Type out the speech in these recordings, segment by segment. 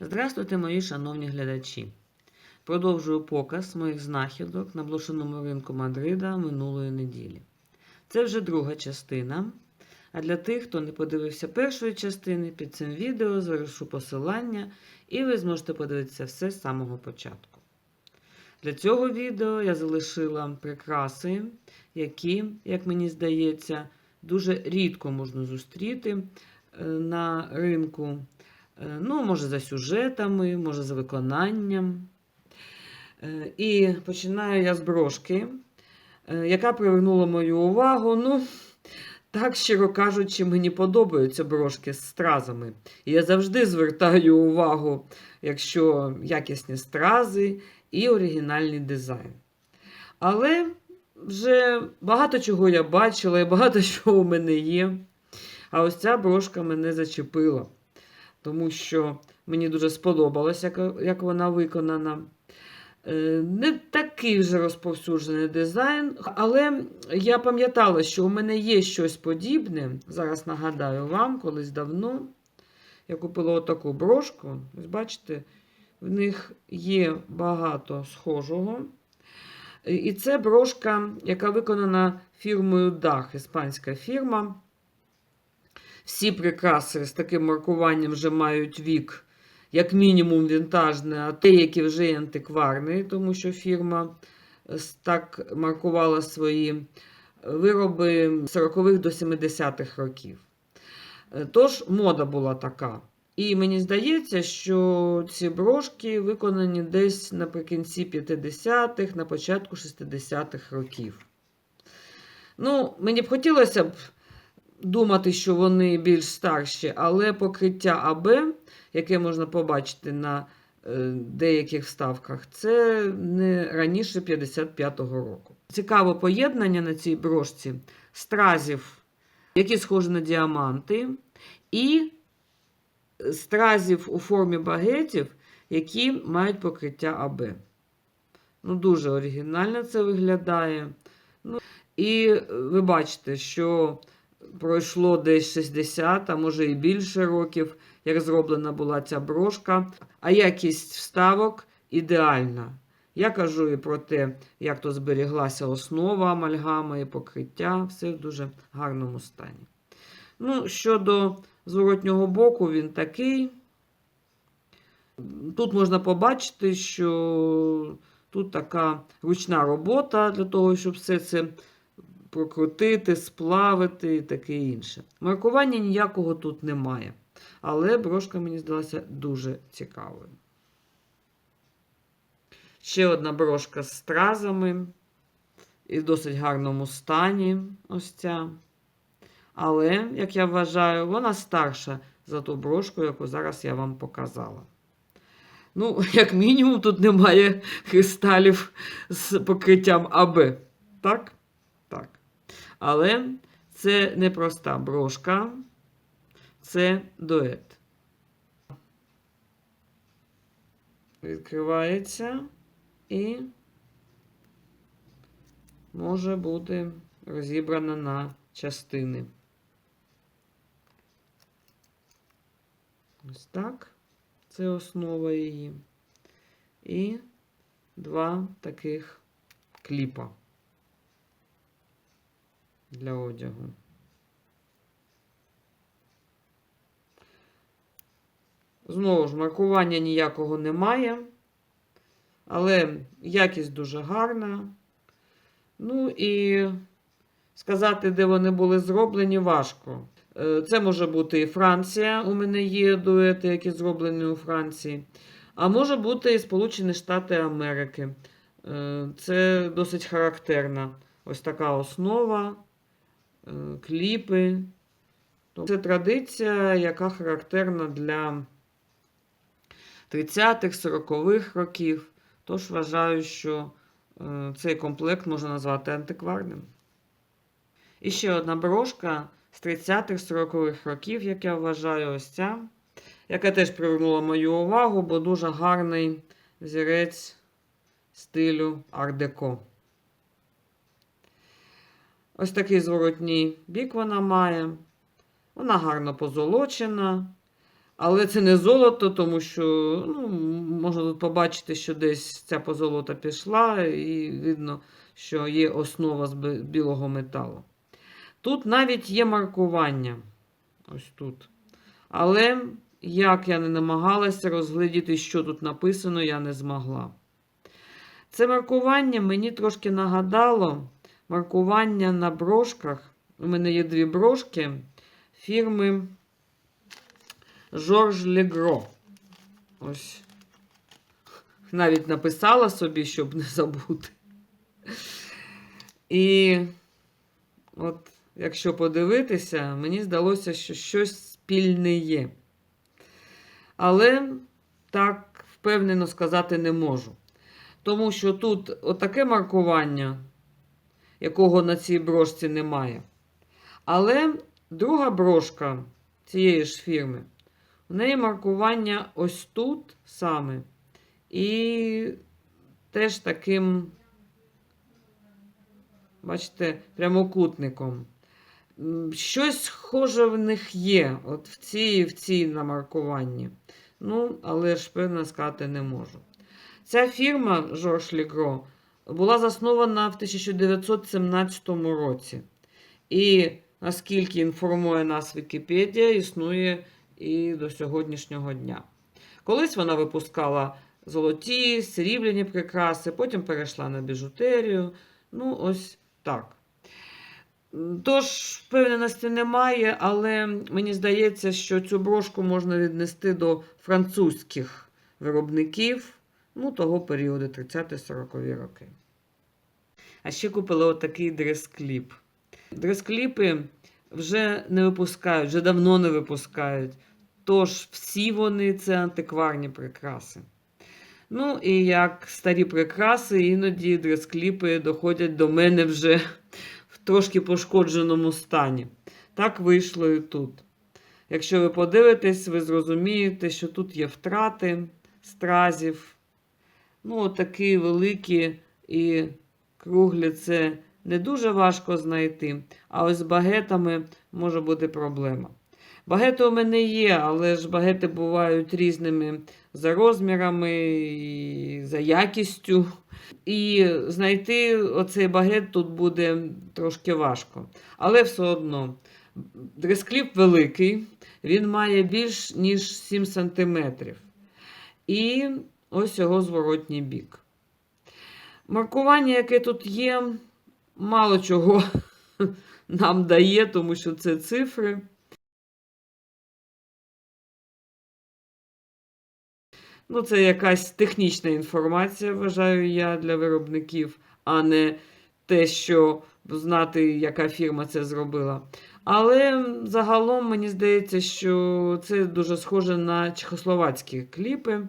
Здравствуйте, мої шановні глядачі. Продовжую показ моїх знахідок на блошиному ринку Мадрида минулої неділі. Це вже друга частина. А для тих, хто не подивився першої частини, під цим відео залишу посилання, і ви зможете подивитися все з самого початку. Для цього відео я залишила прикраси, які, як мені здається, дуже рідко можна зустріти е, на ринку. Е, Ну, може, за сюжетами, може, за виконанням. Е, І починаю я з брошки, е, яка привернула мою увагу. Ну, так, щиро кажучи, мені подобаються брошки з стразами. І я завжди звертаю увагу, якщо якісні стрази і оригінальний дизайн. Але вже багато чого я бачила і багато чого у мене є. А ось ця брошка мене зачепила, тому що мені дуже сподобалось, як, як вона виконана. Е, Не такий вже розповсюджений дизайн, але я пам'ятала, що у мене є щось подібне. Зараз нагадаю вам, колись давно я купила отаку брошку. Ось бачите, в них є багато схожого. І це брошка, яка виконана фірмою Dach, іспанська фірма. Всі прикраси з таким маркуванням вже мають вік, як мінімум, вінтажний, а деякі вже й антикварний, тому що фірма так маркувала свої вироби з 40-х до 70-х років. Тож, мода була така. І мені здається, що ці брошки виконані десь наприкінці 50-х, на початку 60-х років. Ну, мені б хотілося б думати, що вони більш старші, але покриття АБ, яке можна побачити на е, деяких вставках, це не раніше 55-го року. Цікаве поєднання на цій брошці стразів, які схожі на діаманти, і стразів у формі багетів, які мають покриття АБ. Ну, Дуже оригінально це виглядає. Ну, І ви бачите, що пройшло десь 60, а може і більше років, як зроблена була ця брошка. А якість вставок ідеальна. Я кажу і про те, як то зберіглася основа амальгама і покриття, все в дуже гарному стані. Ну, Щодо зворотнього боку, він такий. Тут можна побачити, що тут така ручна робота для того, щоб все це прокрутити, сплавити і таке інше. Маркування ніякого тут немає. Але брошка мені здалася дуже цікавою. Ще одна брошка з стразами. І в досить гарному стані. Ось ця. Але, як я вважаю, вона старша за ту брошку, яку зараз я вам показала. Ну, як мінімум, тут немає кристалів з покриттям АБ. Так? Але це не проста брошка, це дует. Відкривається і може бути розібрана на частини. Ось так. Це основа її. І два таких кліпа для одягу. Знову ж, маркування ніякого немає, але якість дуже гарна. Ну і сказати, де вони були зроблені, важко. Е, Це може бути і Франція. У мене є дуети, які зроблені у Франції. А може бути і Сполучені Штати Америки. Е, Це досить характерна ось така основа, кліпи. Тобто Це традиція, яка характерна для 30-х, 40-х років. Тож вважаю, що цей комплект можна назвати антикварним. І ще одна брошка з 30-х, 40-х років, як я вважаю, ось ця, яка теж привернула мою увагу, бо дуже гарний зірець стилю ар-деко. Ось такий зворотній бік вона має. Вона гарно позолочена. Але це не золото, тому що ну, можна тут побачити, що десь ця позолота пішла, і видно, що є основа з білого металу. Тут навіть є маркування. Ось тут. Але як я не намагалася розглядіти, що тут написано, я не змогла. Це маркування мені трошки нагадало маркування на брошках. У мене є дві брошки фірми Жорж Легро. Ось. Навіть написала собі, щоб не забути. І от, якщо подивитися, мені здалося, що щось спільне є. Але так впевнено сказати не можу. Тому що тут отаке маркування, якого на цій брошці немає. Але друга брошка цієї ж фірми, у неї маркування ось тут саме. І теж таким, бачите, прямокутником. Щось схоже в них є, от в цій в цій на маркуванні. Ну, але ж певно сказати не можу. Ця фірма Жорж Лігро була заснована в 1917 році. І, наскільки інформує нас Вікіпедія, існує і до сьогоднішнього дня. Колись вона випускала золоті, срібляні прикраси, потім перейшла на біжутерію. Ну, ось так. Тож, впевненості немає, але мені здається, що цю брошку можна віднести до французьких виробників ну, того періоду 30-40 роки. А ще купила отакий дрес-кліп. Дрес-кліпи вже не випускають, вже давно не випускають. Тож всі вони це антикварні прикраси. Ну, і як старі прикраси, іноді дрес-кліпи доходять до мене вже в трошки пошкодженому стані. Так вийшло і тут. Якщо ви подивитесь, ви зрозумієте, що тут є втрати стразів. Ну, такі великі і круглі це не дуже важко знайти. А ось з багетами може бути проблема. Багети у мене є, але ж багети бувають різними за розмірами і за якістю. І знайти оцей багет тут буде трошки важко. Але все одно. Дрескліп великий, він має більш ніж 7 см. І ось його зворотній бік. Маркування, яке тут є, мало чого нам дає, тому що це цифри. Ну, це якась технічна інформація, вважаю я, для виробників, а не те, що знати, яка фірма це зробила. Але загалом мені здається, що це дуже схоже на чехословацькі кліпи.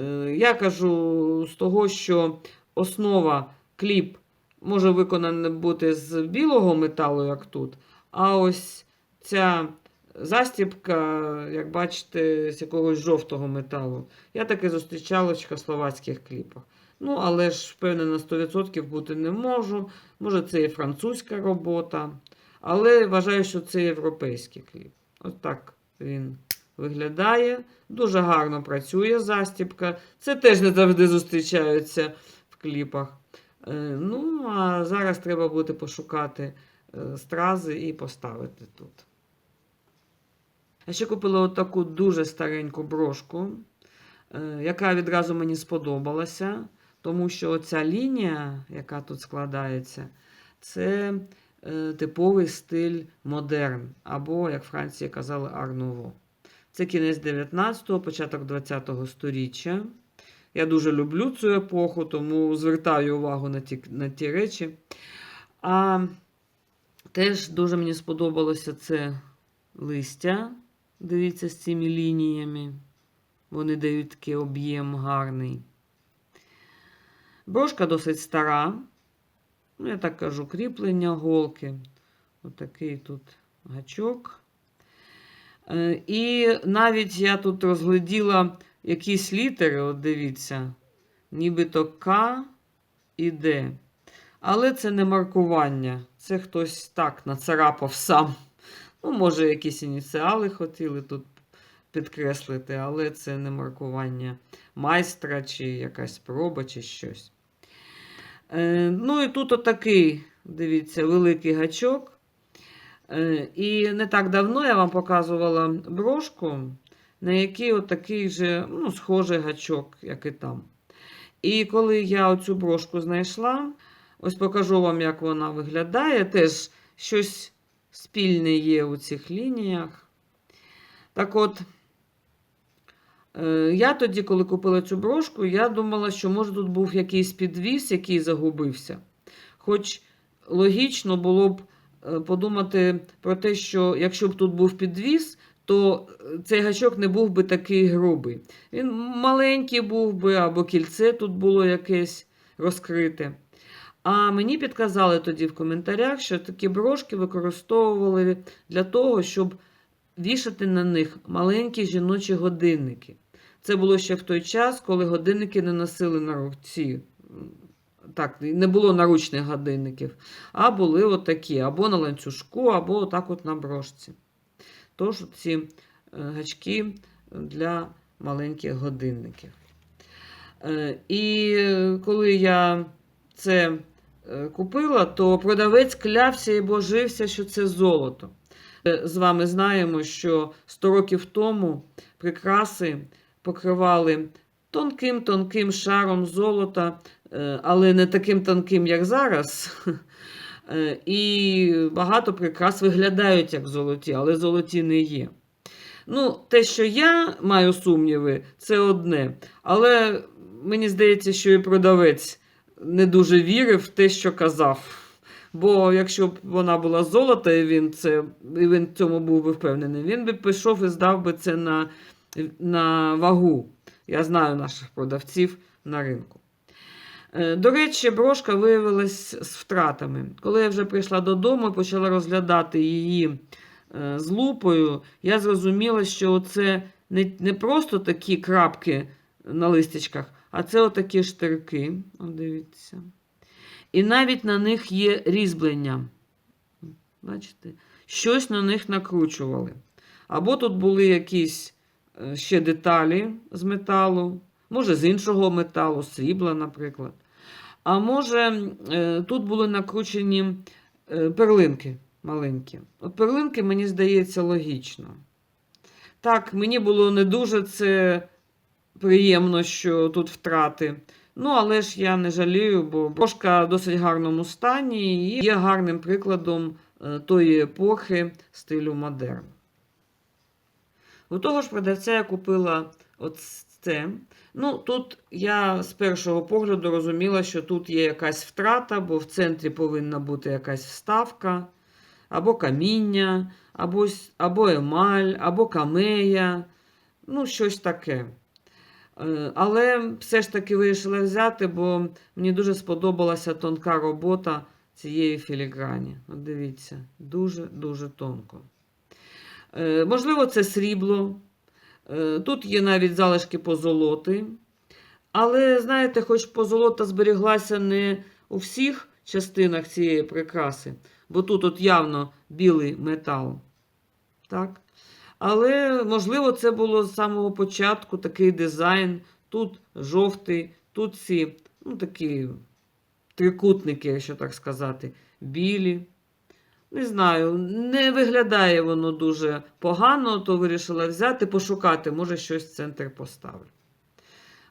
Е, Я кажу з того, що основа кліп може виконана бути з білого металу, як тут. А ось ця застібка, як бачите, з якогось жовтого металу. Я таке зустрічала в чехословацьких кліпах. Ну, але ж, певне, на 100% бути не можу. Може, це і французька робота. Але вважаю, що це європейський кліп. Ось так він виглядає. Дуже гарно працює застібка. Це теж не завжди зустрічаються кліпах. Е, Ну, а зараз треба буде пошукати е, стрази і поставити тут. Я ще купила отаку дуже стареньку брошку, е, яка відразу мені сподобалася, тому що ця лінія, яка тут складається, це типовий стиль модерн, або, як Франції казали, арнуво. Це кінець 19-го, початок 20-го сторіччя. Я дуже люблю цю епоху, тому звертаю увагу на ті, на ті речі. А теж дуже мені сподобалося це листя. Дивіться, з цими лініями. Вони дають такий об'єм гарний. Брошка досить стара. Ну, я так кажу, кріплення голки. Отакий тут гачок. Е, І навіть я тут розгляділа якісь літери, от дивіться, нібито К і Д. Але це не маркування. Це хтось так нацарапав сам. Ну, може, якісь ініціали хотіли тут підкреслити, але це не маркування майстра, чи якась спроба, чи щось. Е, ну і тут отакий, дивіться, великий гачок. Е, і не так давно я вам показувала брошку, на який отакий же, ну, схожий гачок, як і там. І коли я оцю брошку знайшла, ось покажу вам, як вона виглядає. Теж щось спільне є у цих лініях. Так от, е, я тоді, коли купила цю брошку, я думала, що може тут був якийсь підвіс, який загубився. Хоч логічно було б е, подумати про те, що якщо б тут був підвіс, то е, цей гачок не був би такий грубий. Він маленький був би, або кільце тут було якесь розкрите. А мені підказали тоді в коментарях, що такі брошки використовували для того, щоб вішати на них маленькі жіночі годинники. Це було ще в той час, коли годинники не носили на руці. Так, не було наручних годинників, а були отакі, або на ланцюжку, або отак от на брошці. Тож ці е, гачки для маленьких годинників. Е, І коли я це е, купила, то продавець клявся і божився, що це золото. Е, З вами знаємо, що 100 років тому прикраси покривали тонким-тонким шаром золота, е, але не таким тонким, як зараз. Е, І багато прикрас виглядають як золоті, але золоті не є. Ну, те, що я маю сумніви, це одне. Але мені здається, що і продавець не дуже вірив в те, що казав. Бо якщо б вона була золота, і він це, і він в цьому був би впевнений, він би пішов і здав би це на, на вагу. Я знаю наших продавців на ринку. Е, До речі, брошка виявилась з втратами. Коли я вже прийшла додому і почала розглядати її е, з лупою, я зрозуміла, що це не, просто такі крапки на листячках, а це отакі штирки. О, дивіться. І навіть на них є різьблення. Бачите? Щось на них накручували. Або тут були якісь е, ще деталі з металу, може, з іншого металу, срібла, наприклад. А може, е, тут були накручені е, перлинки маленькі. От перлинки, мені здається, логічно. Так, мені було не дуже це приємно, що тут втрати. Ну, але ж я не жалію, бо брошка в досить гарному стані і є гарним прикладом е, тої епохи стилю модерн. У того ж продавця я купила от це. Ну, тут я з першого погляду розуміла, що тут є якась втрата, бо в центрі повинна бути якась вставка, або каміння, або, або емаль, або камея, ну, щось таке. Е, Але все ж таки вирішила взяти, бо мені дуже сподобалася тонка робота цієї філіграні. От дивіться, дуже-дуже тонко. Е, Можливо, це срібло. Е, Тут є навіть залишки позолоти. Але, знаєте, хоч позолота зберіглася не у всіх частинах цієї прикраси, бо тут от явно білий метал. Так? Але, можливо, це було з самого початку такий дизайн. Тут жовтий, тут ці ну, такі трикутники, якщо так сказати, білі. Не знаю, не виглядає воно дуже погано, то вирішила взяти, пошукати, може щось в центр поставлю.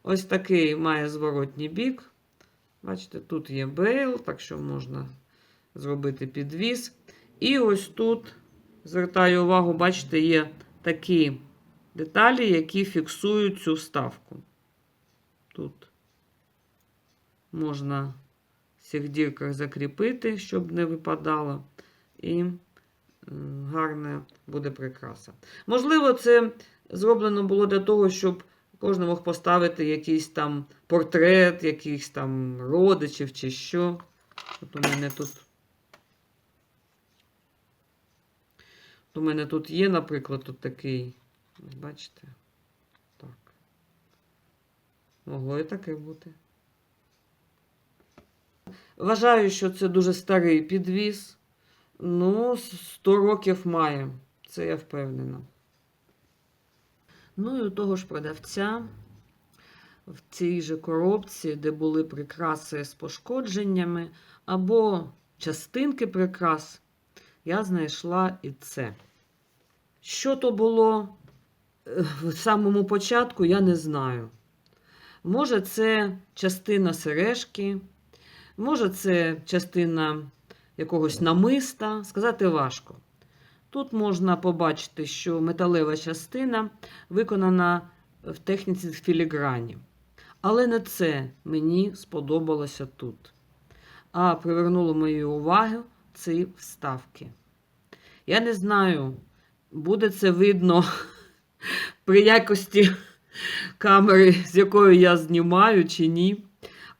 Ось такий має зворотній бік. Бачите, тут є бейл, так що можна зробити підвіз. І ось тут, звертаю увагу, бачите, є такі деталі, які фіксують цю вставку. Тут можна в цих дірках закріпити, щоб не випадало. І гарна буде прикраса. Можливо, це зроблено було для того, щоб кожен мог поставити якийсь там портрет, якихось там родичів чи що. От у мене тут. У мене тут є, наприклад, тут такий. Бачите? Так. Могло і таке бути. Вважаю, що це дуже старий підвіз. Ну, 100 років має. Це я впевнена. Ну і у того ж продавця в цій же коробці, де були прикраси з пошкодженнями, або частинки прикрас, я знайшла і це. Що то було е, в самому початку, я не знаю. Може, це частина сережки, може, це частина якогось намиста, сказати важко. Тут можна побачити, що металева частина виконана в техніці філіграні. Але не це мені сподобалося тут. А привернуло мою увагу ці вставки. Я не знаю, буде це видно при якості камери, з якою я знімаю чи ні.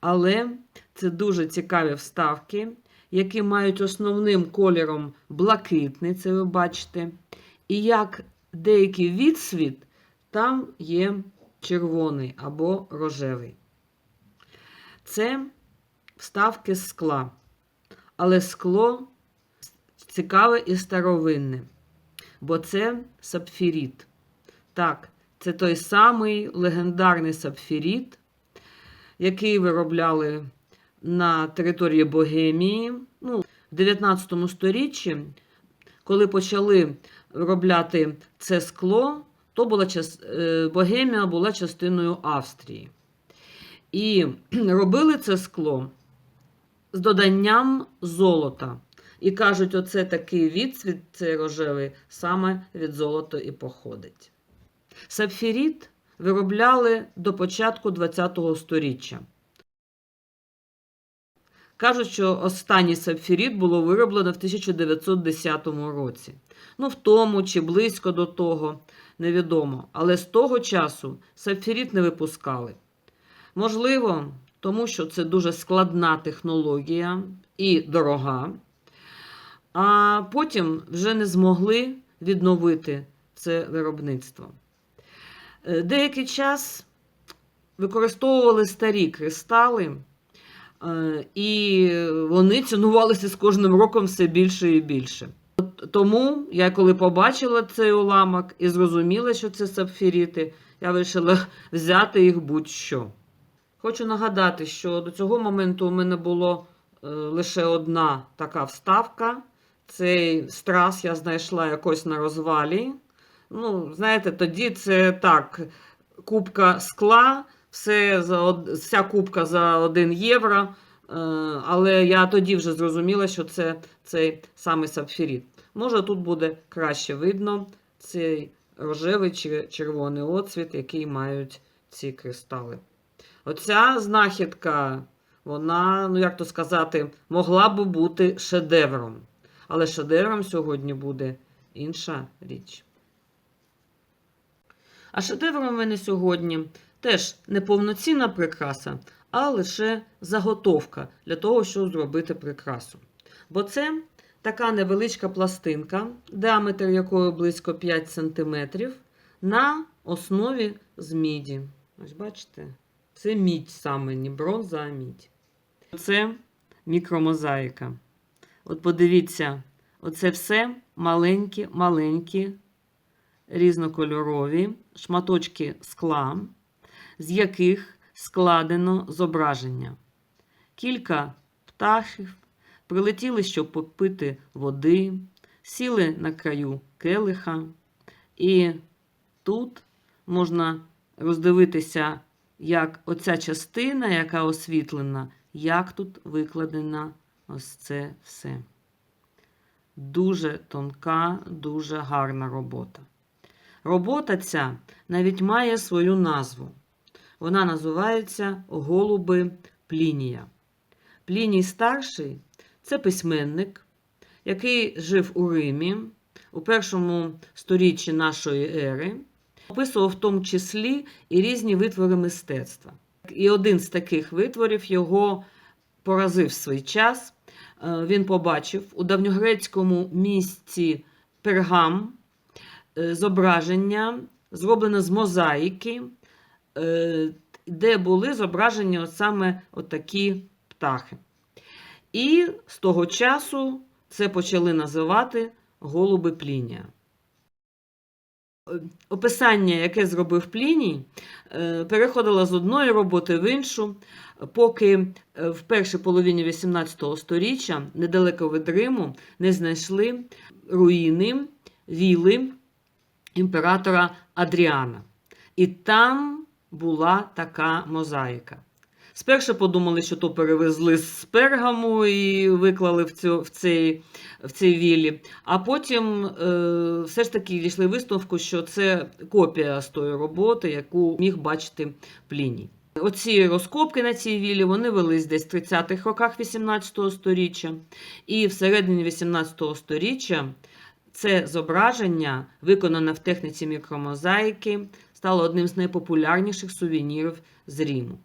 Але це дуже цікаві вставки, які мають основним кольором блакитний, це ви бачите. І як деякий відсвіт, там є червоний або рожевий. Це вставки з скла. Але скло цікаве і старовинне, бо це сапфіріт. Так, це той самий легендарний сапфіріт, який виробляли на території Богемії. Ну, в 19 сторіччі, коли почали виробляти це скло, то була е, Богемія була частиною Австрії. І робили це скло з доданням золота. І кажуть, оце такий відсвіт, цей рожевий, саме від золота і походить. Сапфіріт виробляли до початку ХХ століття. Кажуть, що останній сапфіріт було вироблено в 1910 році. Ну, в тому чи близько до того, невідомо. Але з того часу сапфіріт не випускали. Можливо, тому що це дуже складна технологія і дорога. А потім вже не змогли відновити це виробництво. Е, Деякий час використовували старі кристали, і вони цінувалися з кожним роком все більше і більше. Тому я, коли побачила цей уламок і зрозуміла, що це сапфіріти, я вирішила взяти їх будь-що. Хочу нагадати, що до цього моменту у мене було е, лише одна така вставка. Цей страс я знайшла якось на розвалі. Ну, знаєте, тоді це так, кубка скла, все за, вся кубка за 1 євро. Е, Але я тоді вже зрозуміла, що це цей самий сапфіріт. Може, тут буде краще видно цей рожевий чи червоний оцвіт, який мають ці кристали. Оця знахідка, вона, ну як то сказати, могла б бути шедевром. Але шедевром сьогодні буде інша річ. А шедевром у мене сьогодні теж не повноцінна прикраса, а лише заготовка для того, щоб зробити прикрасу. Бо це така невеличка пластинка, діаметр якої близько 5 см, на основі з міді. Ось бачите? Це мідь саме, не бронза, а мідь. Це мікромозаїка. От подивіться, оце все маленькі-маленькі різнокольорові шматочки скла, яких складено зображення. Кілька птахів прилетіли, щоб попити води, сіли на краю келиха, і тут можна роздивитися, як оця частина, яка освітлена, як тут викладена ось це все. Дуже тонка, дуже гарна робота. Робота ця навіть має свою назву. Вона називається Голуби Плінія. Пліній старший це письменник, який жив у Римі у першому сторіччі нашої ери, описував в тому числі і різні витвори мистецтва. І один з таких витворів його поразив свій час. Е, Він побачив у давньогрецькому місті Пергам е, зображення, зроблене з мозаїки, де були зображені от саме отакі птахи. І з того часу це почали називати голуби плінія. Описання, яке зробив Пліній, е, переходило з одної роботи в іншу, поки е, в першій половині XVIII століття недалеко від Риму не знайшли руїни віли імператора Адріана. І там була така мозаїка. Спершу подумали, що то перевезли з Пергаму і виклали в, цю, в, цей, в цій віллі. А потім е, все ж таки дійшли висновку, що це копія з тої роботи, яку міг бачити Пліній. Оці розкопки на цій віллі вони велись десь в 30-х роках 18 століття. І всередині 18 століття це зображення, виконане в техніці мікромозаїки, стало одним з найпопулярніших сувенірів з Риму.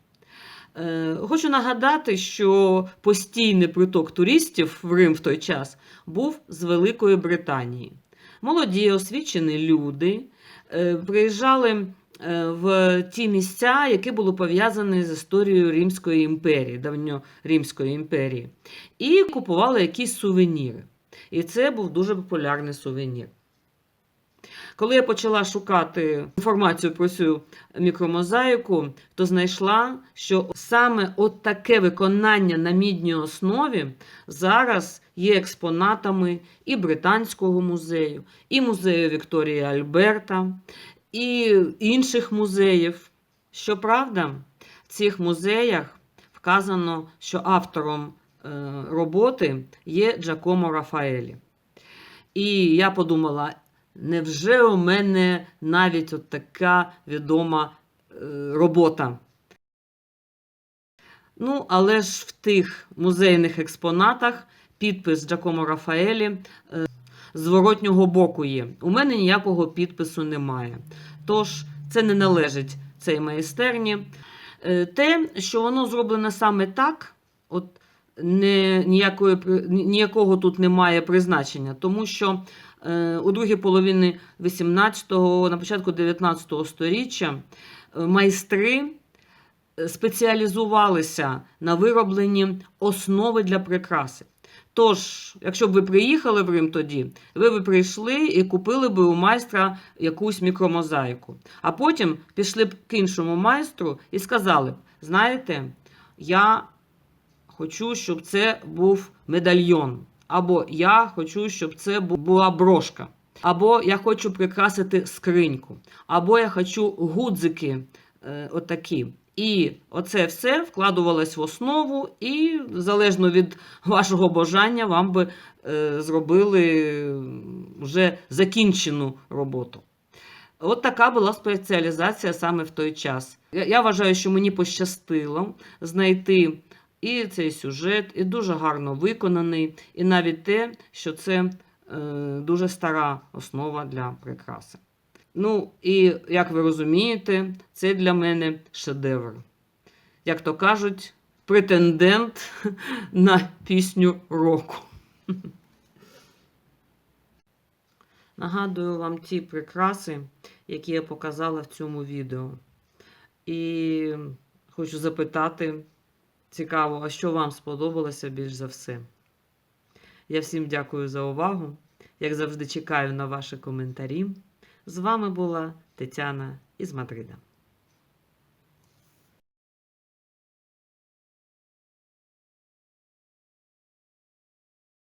Е, Хочу нагадати, що постійний приток туристів в Рим в той час був з Великої Британії. Молоді освічені люди е, приїжджали е, в ті місця, які були пов'язані з історією Римської імперії, давньоримської імперії, і купували якісь сувеніри. І це був дуже популярний сувенір. Коли я почала шукати інформацію про цю мікромозаїку, то знайшла, що саме от таке виконання на мідній основі зараз є експонатами і Британського музею, і музею Вікторії Альберта, і інших музеїв. Щоправда, в цих музеях вказано, що автором е, роботи є Джакомо Рафаелі. І я подумала, невже у мене навіть от така відома е, робота? Ну, але ж в тих музейних експонатах підпис Джакомо Рафаелі е, зворотнього боку є. У мене ніякого підпису немає. Тож, це не належить цій майстерні. Е, Те, що воно зроблено саме так, от не, ніякої, ніякого тут немає призначення, тому що у другій половині 18-го, на початку 19-го сторіччя е, майстри е, спеціалізувалися на виробленні основи для прикраси. Тож, якщо б ви приїхали в Рим тоді, ви б прийшли і купили б у майстра якусь мікромозаїку. А потім пішли б к іншому майстру і сказали б: знаєте, я хочу, щоб це був медальйон. Або я хочу, щоб це була брошка. Або я хочу прикрасити скриньку. Або я хочу гудзики е, отакі. І оце все вкладувалось в основу, і залежно від вашого бажання, вам би е, зробили вже закінчену роботу. От така була спеціалізація саме в той час. Я, я вважаю, що мені пощастило знайти і цей сюжет, і дуже гарно виконаний, і навіть те, що це е, дуже стара основа для прикраси. Ну, і як ви розумієте, це для мене шедевр. Як то кажуть, претендент на пісню року. Нагадую вам ті прикраси, які я показала в цьому відео. І хочу запитати, цікаво, а що вам сподобалося більш за все? Я всім дякую за увагу. Як завжди, чекаю на ваші коментарі. З вами була Тетяна із Мадрида.